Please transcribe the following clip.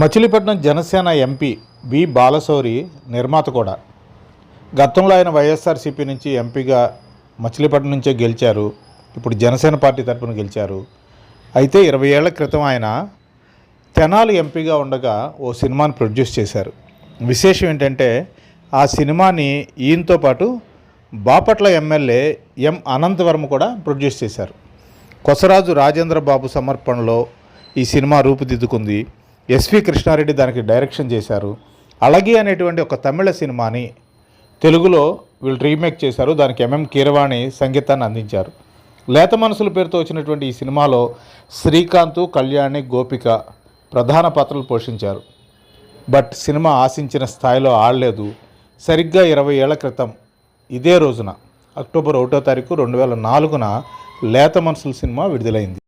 Machilipatnam Janasena MP V Balashowry నిర్మాత కూడా. గతంలో ఆయన వైఎస్ఆర్సీపీ నుంచి ఎంపీగా మచిలీపట్నం నుంచే గెలిచారు. ఇప్పుడు జనసేన పార్టీ తరపున గెలిచారు. అయితే ఇరవై ఏళ్ళ క్రితం ఆయన తెనాలి ఎంపీగా ఉండగా ఓ సినిమాని ప్రొడ్యూస్ చేశారు. విశేషం ఏంటంటే ఆ సినిమాని ఈయనతో పాటు బాపట్ల ఎమ్మెల్యే ఎం అనంతవరం కూడా ప్రొడ్యూస్ చేశారు. కొసరాజు రాజేంద్ర బాబు సమర్పణలో ఈ సినిమా రూపుదిద్దుకుంది. ఎస్వి కృష్ణారెడ్డి దానికి డైరెక్షన్ చేశారు. అలగి అనేటువంటి ఒక తమిళ సినిమాని తెలుగులో వీళ్ళు రీమేక్ చేశారు. దానికి ఎంఎం కీరవాణి సంగీతాన్ని అందించారు. లేత మనసుల పేరుతో వచ్చినటువంటి ఈ సినిమాలో శ్రీకాంత్ కళ్యాణి గోపిక ప్రధాన పాత్రలు పోషించారు. బట్ సినిమా ఆశించిన స్థాయిలో ఆడలేదు. సరిగ్గా ఇరవై ఏళ్ళ క్రితం ఇదే రోజున అక్టోబర్ ఒకటో తారీఖు రెండు వేల నాలుగున లేత మనసుల సినిమా విడుదలైంది.